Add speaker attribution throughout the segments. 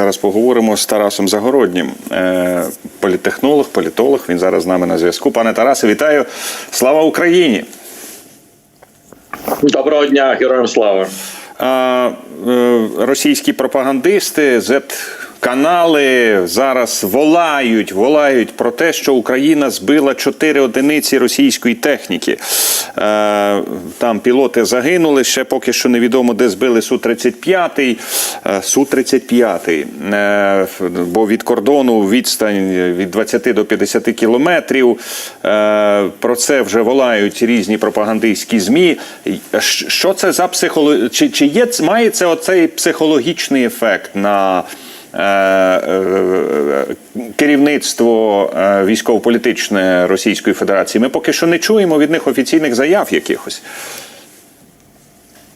Speaker 1: зараз поговоримо з Тарасом Загороднім, Політехнолог, політтехнолог, політолог. Він зараз з нами на зв'язку. Пане Тарасе, вітаю! Слава Україні!
Speaker 2: Доброго дня, героям слава.
Speaker 1: Е, російські пропагандисти, Z-канали зараз волають, волають про те, що Україна збила чотири одиниці російської техніки. Е, Там пілоти загинули. Ще поки що невідомо, де збили Су-35. Е, Су-35. Е, Бо від кордону відстань від 20 до 50 кілометрів. Е, Про це вже волають різні пропагандистські змі. Що це за психоло... Чи, чи є має це оцей психологічний ефект на керівництво е, військово-політичне Російської Федерації? Ми поки що не чуємо від них офіційних заяв якихось.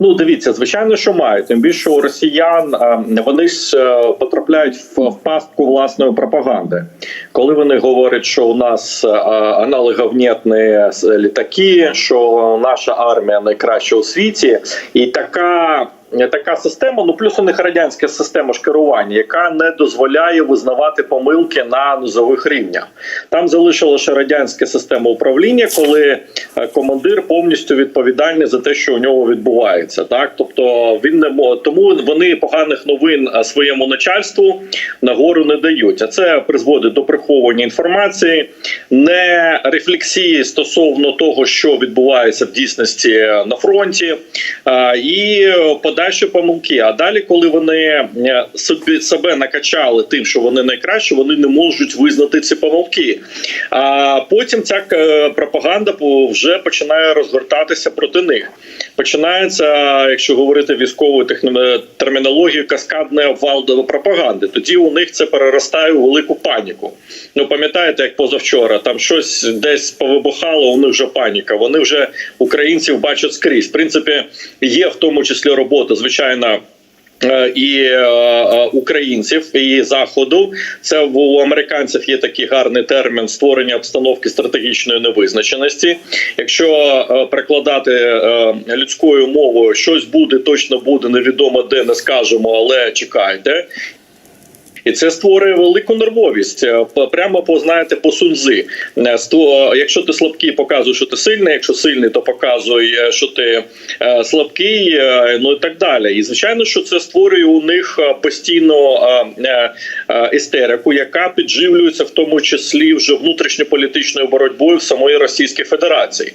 Speaker 2: Ну, дивіться, звичайно, що мають. Тим більше у росіян е, вони ж е, потрапляють в, пастку власної пропаганди, коли вони говорять, що у нас е, аналоговнітні літаки, що наша армія найкраща у світі, і така. Така система, ну плюс у них радянська система ж керування, яка не дозволяє визнавати помилки на низових рівнях. Там залишилася радянська система управління, коли е, командир повністю відповідальний за те, що у нього відбувається. Так, тобто він не тому вони поганих новин е, своєму начальству нагору не дають. А це призводить до приховування інформації, не рефлексії стосовно того, що відбувається в дійсності на фронті, е, і подальші помилки. А далі, коли вони е, собі себе накачали тим, що вони найкращі, вони не можуть визнати ці помилки. А потім ця е, пропаганда вже починає розгортатися проти них. Починається, якщо говорити військовою термінологією, каскадний обвал пропаганди. Тоді у них це переростає у велику паніку. Ну пам'ятаєте, як позавчора там щось десь повибухало, у них вже паніка. Вони вже українців бачать скрізь. В принципі, є в тому числі робота, звичайно. е, І е, е, українців і заходу це у американців є такий гарний термін створення обстановки стратегічної невизначеності. Якщо прикладати людською мовою, щось буде, точно буде, невідомо де не скажемо, але чекайте. І це створює велику нервовість. Е, Прямо по знаєте, по сунзи. Е, Якщо ти слабкий, показуй, що ти сильний. Якщо сильний, то показуй, е, що ти слабкий. Ну і так далі. І звичайно, що це створює у них постійно істерику, яка підживлюється в тому числі вже внутрішньополітичною боротьбою в самої Російської Федерації.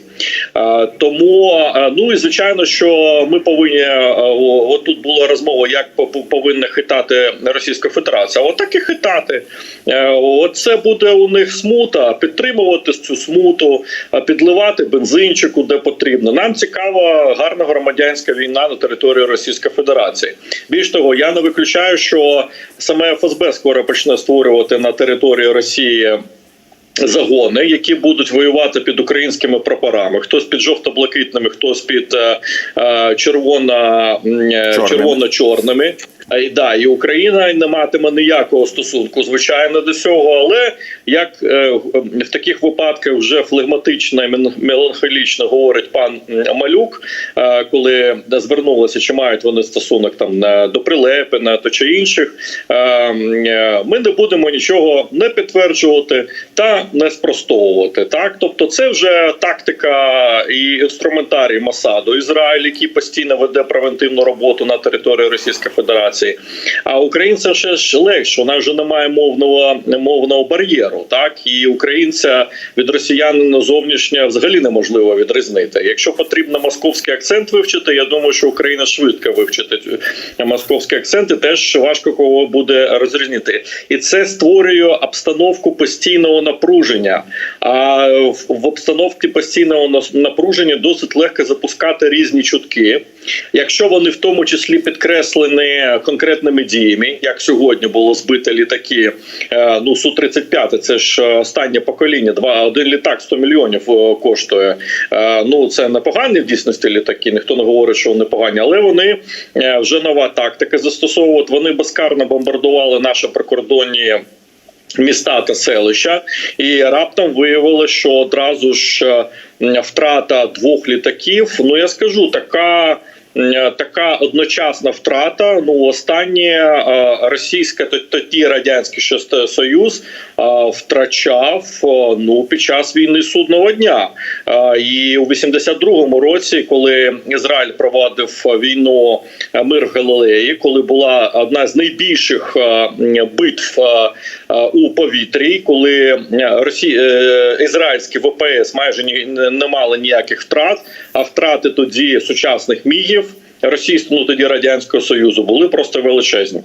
Speaker 2: Тому ну і звичайно, що ми повинні е, о- от тут була розмова, як по- по- повинна хитати Російська Федерація. Отак і хитати. Е, Оце буде у них смута, підтримувати цю смуту, підливати бензинчику, де потрібно. Нам цікава гарна громадянська війна на території Російської Федерації. Більш того, я не виключаю, що саме ФСБ скоро почне створювати на території Росії загони, які будуть воювати під українськими прапорами. Хтось під жовто-блакитними, хтось під е, е, червоно, м, е,
Speaker 1: Чорними.
Speaker 2: червоно-чорними. А, І да, і Україна не матиме ніякого стосунку, звичайно, до цього. Але як е, в таких випадках вже флегматично і меланхолічно говорить пан Малюк, е, коли звернулися, чи мають вони стосунок там на- до Прилепина то чи інших, е, е, ми не будемо нічого не підтверджувати та не спростовувати. Так, тобто, це вже тактика і інструментарій Масаду Ізраїль, який постійно веде превентивну роботу на території Російської Федерації. А українцям ще ж легше, вона вже немає мовного мовного бар'єру. Так і українця від росіянина зовнішнього взагалі неможливо відрізнити. Якщо потрібно московський акцент вивчити, я думаю, що Україна швидко вивчити московські акценти, теж важко кого буде розрізнити, і це створює обстановку постійного напруження. А в, обстановці постійного напруження досить легко запускати різні чутки, якщо вони в тому числі підкреслені конкретними діями, як сьогодні було збито літаки. е, Ну су 35 це ж е, останнє покоління. Два один літак 100 мільйонів е, коштує. Ну це непогані в дійсності літаки. Ніхто не говорить, що вони погані, але вони вже нова тактика застосовують. Вони безкарно бомбардували наші прикордонні. Міста та селища, і раптом виявилося, що одразу ж е, втрата двох літаків. Ну я скажу, така така одночасна втрата. Ну, останнє е, російське тоді радянський ще союз е, втрачав е, ну під час війни судного дня. Е, І у 82-му році, коли Ізраїль проводив війну е, мир в Галилеї, коли була одна з найбільших е, битв е, е, у повітрі, коли е, Росі... е, ізраїльські ВПС майже не мали ніяких втрат, а втрати тоді сучасних мігів російського ну, тоді радянського союзу були просто величезні.